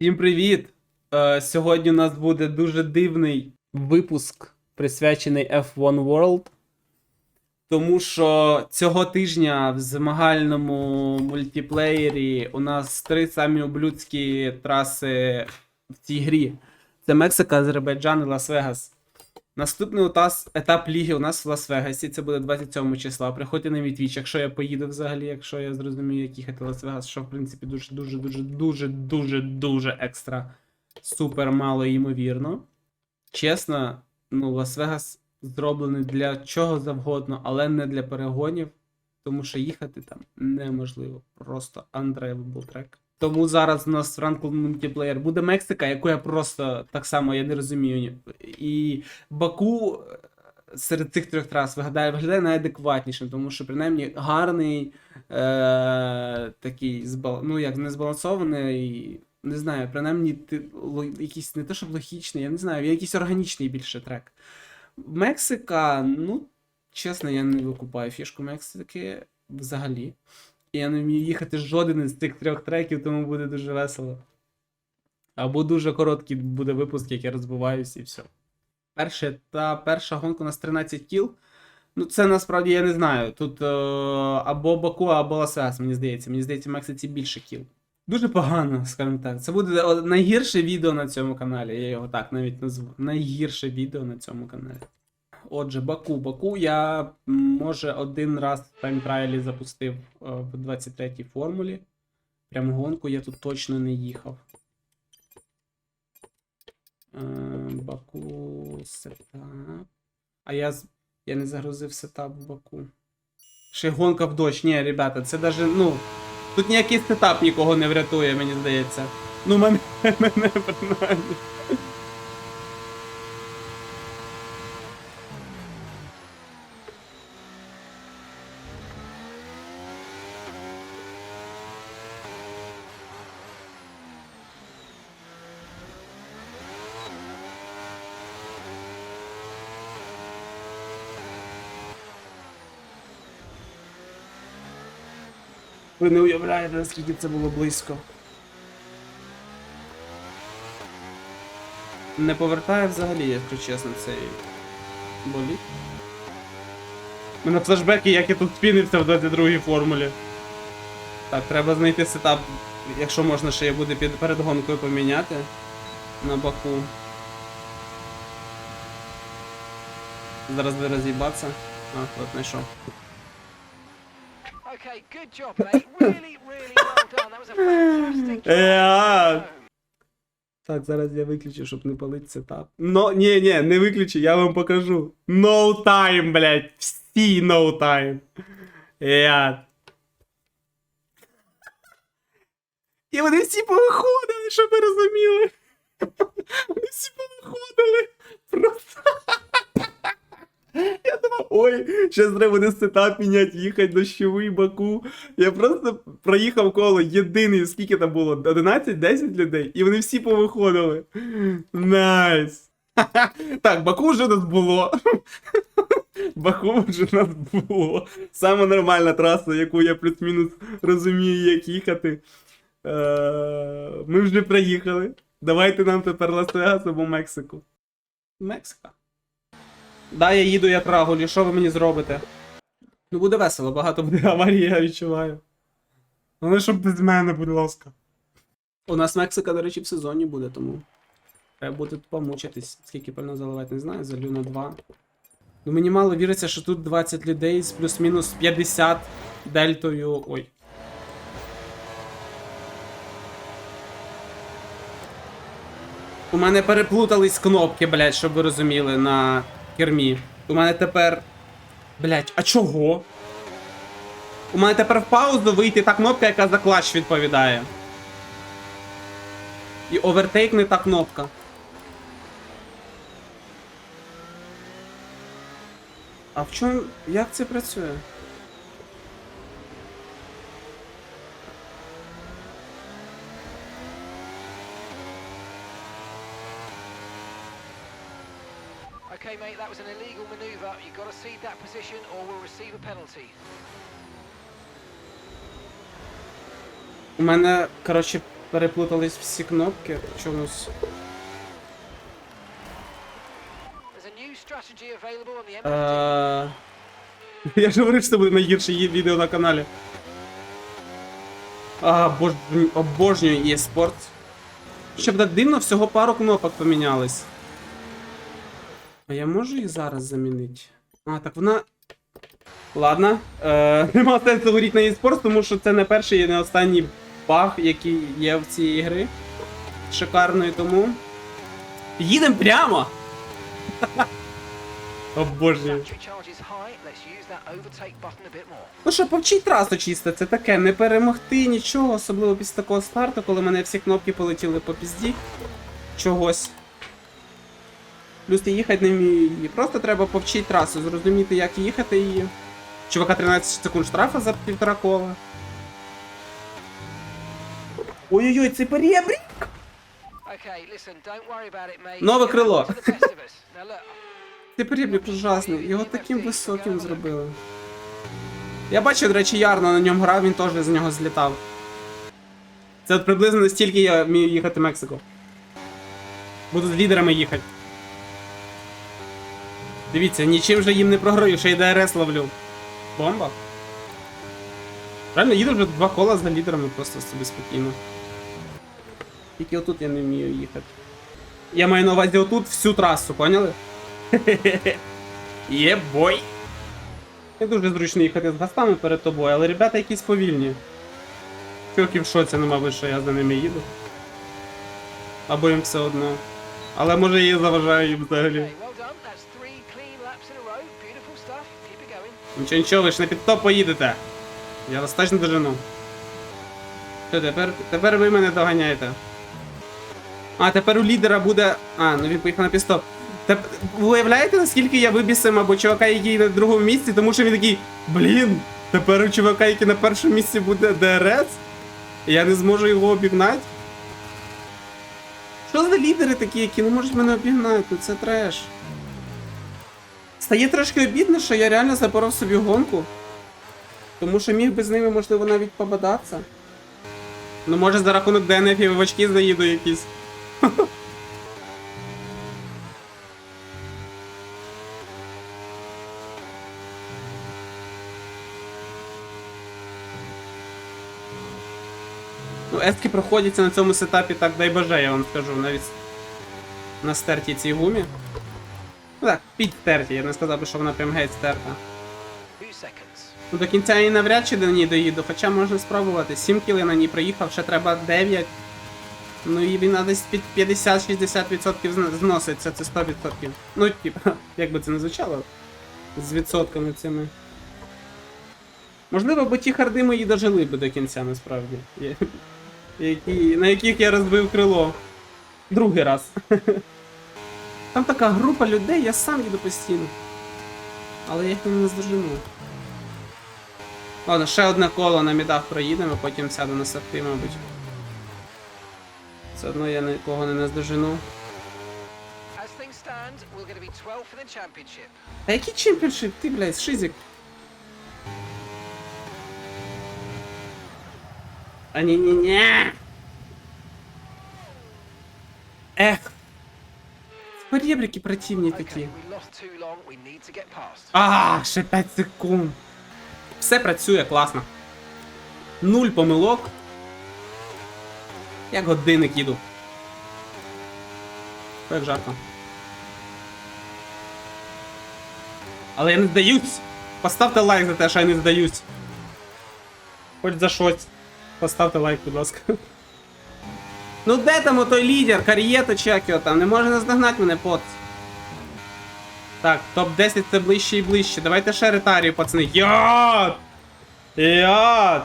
Всім привіт! Е, сьогодні у нас буде дуже дивний випуск, присвячений F1 World. Тому що цього тижня в змагальному мультиплеєрі у нас три самі ублюдські траси в цій грі: це Мексика, Азербайджан і Лас-Вегас. Наступний етап ліги у нас в Лас-Вегасі. Це буде 27 числа. Приходьте на мій твіч, якщо я поїду взагалі, якщо я зрозумію, як їхати в Лас-Вегас, що в принципі дуже, дуже, дуже, дуже, дуже, дуже екстра супер мало ймовірно. Чесно, ну, Лас-Вегас зроблений для чого завгодно, але не для перегонів, тому що їхати там неможливо. Просто undraveable трек. Тому зараз у нас ранку мультиплеєр буде Мексика, яку я просто так само я не розумію. І Баку е, серед цих трьох трас виглядає, виглядає найадекватнішим, тому що принаймні гарний, е, такий збал... ну як не збалансований, не знаю, принаймні ти, якийсь не те, щоб логічний, я не знаю, якийсь органічний більше трек. Мексика, ну, чесно, я не викупаю фішку Мексики взагалі. Я не вмію їхати жоден із цих трьох треків, тому буде дуже весело. Або дуже короткий буде випуск, як я розбиваюсь, і все. Перше, та перша гонка у нас 13 кіл. Ну, це насправді я не знаю. Тут е, або Баку, або Лас-Вегас, мені здається. Мені здається, Мексиці більше кіл. Дуже погано, скажімо так. Це буде найгірше відео на цьому каналі. Я його так навіть назву. Найгірше відео на цьому каналі. Отже, Баку. Баку я може один раз в таймтрайлі запустив е, в 23-й формулі. Прям гонку я тут точно не їхав. Е, Баку сетап. А я, я не загрузив сетап в Баку. Ще гонка в дощ. Ні, ребята, це даже, ну. Тут ніякий сетап нікого не врятує, мені здається. Ну, мене, мене принаймні. Ви не уявляєте, наскільки це було близько. Не повертає взагалі, якщо чесно, цей боліт. У мене флешбеки, як я тут спінився в 22-й формулі. Так, треба знайти сетап, якщо можна ще я буде під перед гонкою поміняти на баку. Зараз де роз'їбатися. А, от знайшов. Okay, good job, mate. Really, really well done. That was a fantastic Yeah. job. Так, зараз я виключу, щоб не палити сетап. Но, ні, ні, не виключу, я вам покажу. No time, блядь. Всі no time. Я. І вони всі повиходили, щоб ви розуміли. Вони всі повиходили. Просто. Я думав, ой, зараз треба буде сетап міняти, їхати дощовий Баку. Я просто проїхав коло єдиний, скільки там було? 11-10 людей, і вони всі повиходили. Найс. Так, Баку вже нас було. Баку вже нас було. Саме нормальна траса, яку я плюс-мінус розумію, як їхати. Е, Ми вже приїхали. Давайте нам тепер Лас-Вегас або Мексику. Мексика. Да, я їду як Рагулі, що ви мені зробите? Ну буде весело, багато буде аварій, я відчуваю. Ну, щоб без мене, будь ласка. У нас Мексика, до речі, в сезоні буде, тому. Треба буде помучитись. Скільки пально заливати, не знаю, залю на 2. Ну мені мало віриться, що тут 20 людей з плюс-мінус 50 дельтою. Ой. У мене переплутались кнопки, блядь, щоб ви розуміли, на кермі. У мене тепер. Блять, а чого? У мене тепер в паузу вийти та кнопка, яка за клач відповідає. І овертейк не та кнопка. А в чому. Як це працює? Okay, mate, that was an illegal manoeuvre. You've got to cede that position or we'll receive a penalty. У мене, коротше, переплутались всі кнопки чомусь. Е... Я ж говорив, що це буде найгірше її відео на каналі. А, бож... обожнюю її спорт. Щоб так дивно, всього пару кнопок помінялось. А я можу її зараз замінити? А, так вона. Ладно. Е, нема сенсу говорити на e-sport, тому що це не перший і не останній баг, який є в цій ігри. Шикарної тому. Їдемо прямо! Bit more. Ну що, повчіть трасу чисто, це таке, не перемогти нічого, особливо після такого старту, коли мене всі кнопки полетіли по пізді. Чогось. Плюс я їхати не вмію її. Просто треба повчити трасу, зрозуміти, як їхати її. Чувака 13 секунд штрафа за півтора кола. Ой-ой-ой, це перебрі! Okay, listen, don't worry about it, mate. Нове крило. Це перебрік ужасний, його таким високим зробили. Я бачив, до речі, Ярно на ньому грав, він теж з нього злітав. Це от приблизно настільки я вмію їхати в Мексику. Буду з лідерами їхати. Дивіться, нічим же їм не програю, ще й ДРС ловлю. Бомба. Реально їду вже два кола з лідерами просто собі спокійно. Тільки отут я не вмію їхати. Я маю на увазі отут всю трасу, поняли? Є бой. Не дуже зручно їхати з гастами перед тобою, але ребята якісь повільні. Чуваки в шоці, ну, мабуть, що я за ними їду. Або їм все одно. Але може я заважаю їм взагалі. Keep. Нічого, ви ж на підтоп поїдете. Я вас дожену. Що, тепер, тепер ви мене доганяєте. А, тепер у лідера буде. А, ну він поїхав на підстоп. Теп... Уявляєте, наскільки я вибісив або чувака, який на другому місці, тому що він такий, блін, тепер у чувака, який на першому місці буде ДРС, я не зможу його обігнати. Що за лідери такі, які не можуть мене обігнати? Ну це треш. Стає трошки обідно, що я реально запоров собі гонку. Тому що міг би з ними, можливо, навіть побадатися. Ну, може, за рахунок ДНФів в очки заїду якісь. Ну, ески проходяться на цьому сетапі так дай боже, я вам скажу, навіть на стертій цій гумі. Ну так, підтерті, я не сказав би, що вона прям геть стерта. Ну до кінця я і навряд чи до ній доїду, хоча можна спробувати. 7 кіл я на ній проїхав, ще треба 9. Ну і він десь під 50-60% зноситься, це 100%. Ну, типа, як би це не звучало. З відсотками цими. Можливо, бо ті харди мої дожили би до кінця, насправді. Які, на яких я розбив крило. Другий раз. Там така група людей, я сам їду постійно. Але я їх не наздожену. Ладно, ще одне коло на мідах проїдемо, потім сяду на сахти, мабуть. Все одно я нікого не наздожену. As things stand, we're going to be 12 for the championship. А який чемпіоншип? Ти, блядь, шизик. А ні ні ні Ех. To get past. А, ще 5 секунд. Все працює класно. Нуль помилок. Як годинник їду. Як жарко. Але я не здаюсь. Поставте лайк за те, що я не здаюсь. Хоч за щось. Поставте лайк, будь ласка. Ну де там отой лідер, кар'єто чи як його там, не може наздогнати мене пот. Так, топ-10 це ближче і ближче. Давайте ще ретарію, пацани. Йот! Йот!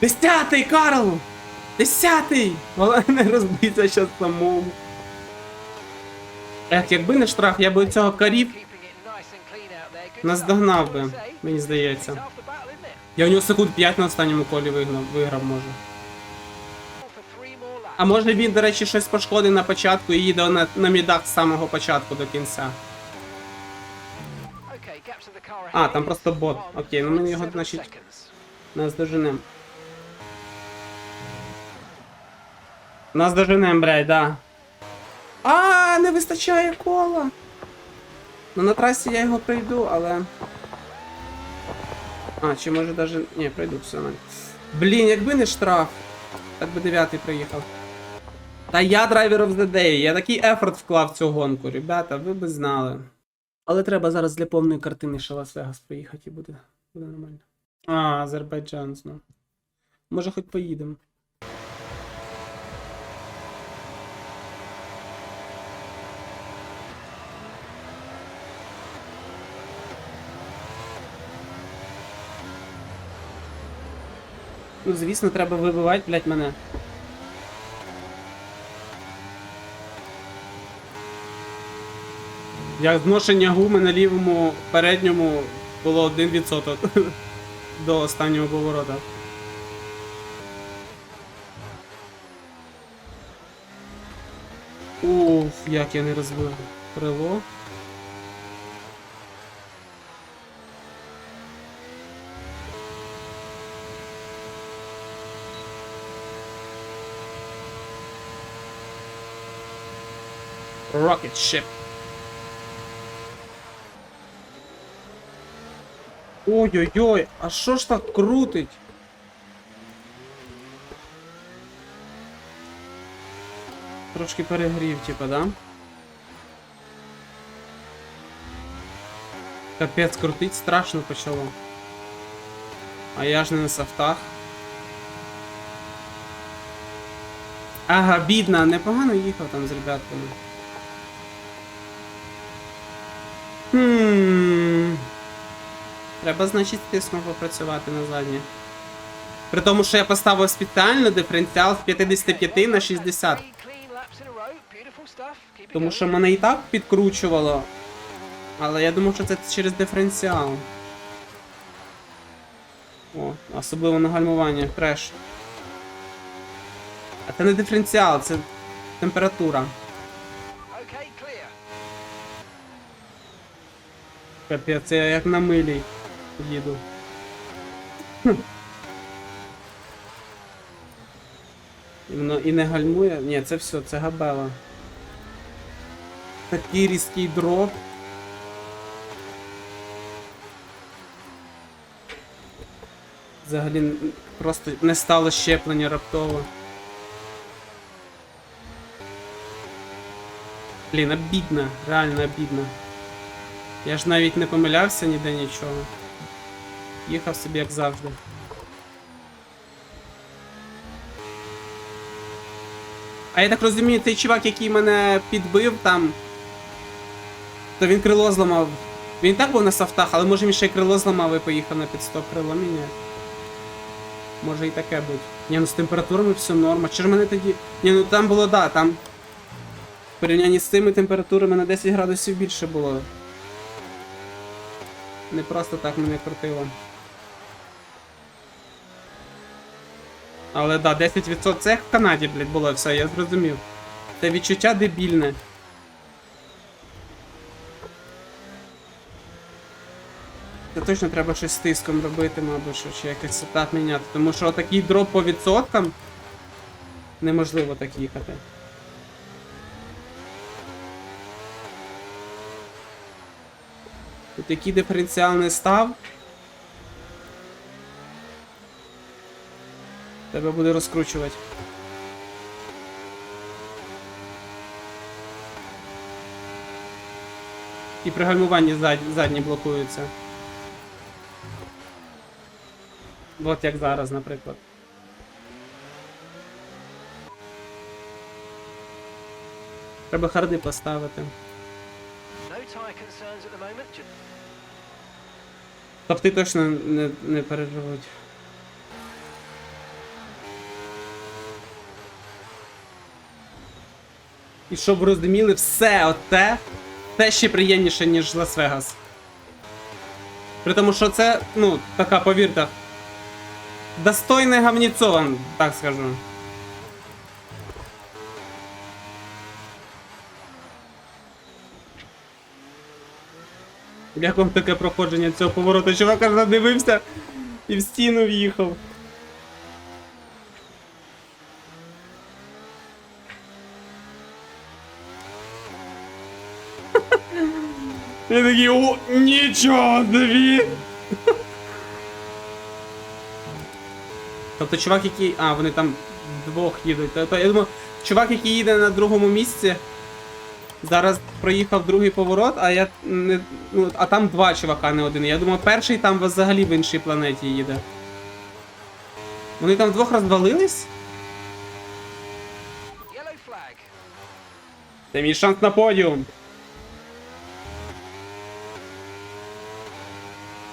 Десятий, Карл! Десятий! Головне не розбиться щас самому. Ех, якби не штраф, я би цього. Good наздогнав би, мені здається. Я у нього секунд 5 на останньому колі вигнав, виграв, може. А може він, до речі, щось пошкодив на початку і їде на, на мідах з самого початку до кінця. А, там просто бот. Окей, ну ми його, значить. Нас доженем. Нас доженем, блядь, да. А, не вистачає кола. Ну на трасі я його пройду, але. А, чи може даже. Ні, пройду все. Блін, якби не штраф. Так би дев'ятий приїхав. Та я драйвер of the day, я такий ефорт вклав в цю гонку, ребята, ви би знали. Але треба зараз для повної картини ще Лас-Вегас приїхати і буде, буде нормально. А, Азербайджан знов. Може хоч поїдемо. Ну, звісно, треба вибивати, блядь, мене. Як зношення гуми на лівому передньому було 1% до останнього поворота. Уф, як я не розбив крило. Rocket ship. Ой-ой-ой, а що ж так крутить? Трошки перегрів, типа, да? Капець, крутить страшно почало. А я ж не на софтах. Ага, бідно, непогано їхав там з ребятками. Треба, значить, з тиском попрацювати на заднє. При тому, що я поставив спеціально диференціал з 55 на 60. Three clean laps in a row. Beautiful stuff. Keep it Тому що мене і так підкручувало. Але я думав, що це через диференціал. О, особливо на гальмування, треш. А це не диференціал, це температура. Капець, я як на милі їду. І воно і не гальмує. Ні, це все, це габела. Такий різкий дроп. Взагалі просто не стало щеплення раптово. Блін, обідно, реально обідно. Я ж навіть не помилявся ніде нічого. Їхав собі як завжди. А я так розумію, той чувак, який мене підбив там. То він крило зламав. Він і так був на софтах, але може він ще й крило зламав і поїхав на підстоп крило міняє. Може і таке бути. Ні, ну з температурами все норма. Чи ж мене тоді. Ні, ну там було, да, там. В порівнянні з цими температурами на 10 градусів більше було. Не просто так мене крутило. Але да, 10% це як в Канаді, блядь, було все, я зрозумів. Це відчуття дебільне. Це точно треба щось тиском робити, мабуть, що, чи якийсь сетап міняти. Тому що такий дроп по відсоткам неможливо так їхати. Тут який диференціал не став. Тебе буде розкручувати. І при гальмуванні зад... задні блокуються. От як зараз, наприклад. Треба харди поставити. Тобто точно не, не переживуть. І щоб ви розуміли, все оте, те ще приємніше, ніж Лас-Вегас. При тому, що це, ну, така, повірте, достойне гавніцо, так скажу. Як вам таке проходження цього повороту? Чувак аж задивився і в стіну в'їхав. Я такий, о, нічого собі! Тобто чувак, який. А, вони там вдвох їдуть. Тобто, я думаю, чувак, який їде на другому місці, зараз проїхав другий поворот, а я не. Ну, а там два чувака, не один. Я думаю, перший там взагалі в іншій планеті їде. Вони там вдвох розвалились? Це мій шанс на подіум.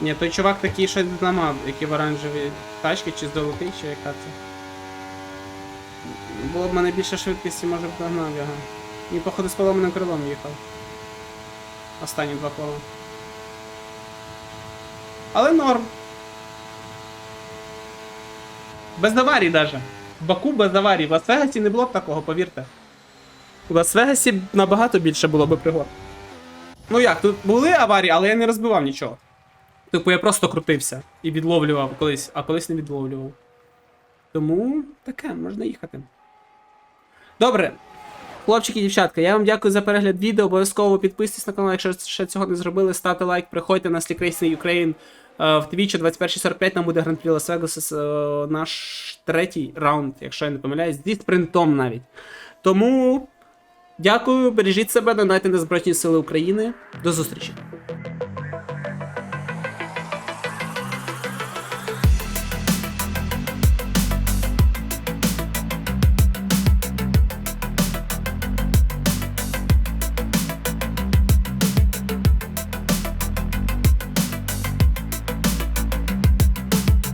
Ні, той чувак такий щось зламав, який в оранжевій тачці, чи золотий, чи яка це. Було б в мене більше швидкості, може б догнав його. Він, походу, з поломаним крилом їхав. Останні два кола. Але норм. Без аварій даже. В Баку без аварій. В Лас-Вегасі не було б такого, повірте. У Лас-Вегасі набагато більше було би пригод. Ну як, тут були аварії, але я не розбивав нічого. Типу я просто крутився і відловлював колись, а колись не відловлював. Тому таке, можна їхати. Добре. Хлопчики і дівчатка, я вам дякую за перегляд відео. Обов'язково підписуйтесь на канал, якщо ще цього не зробили, ставте лайк, приходьте на Racing Ukraine е, в о 21.45 нам буде Гран-прі Лас-Вегас, наш третій раунд, якщо я не помиляюсь, зі спринтом навіть. Тому дякую, бережіть себе, донайте на Збройні Сили України. До зустрічі!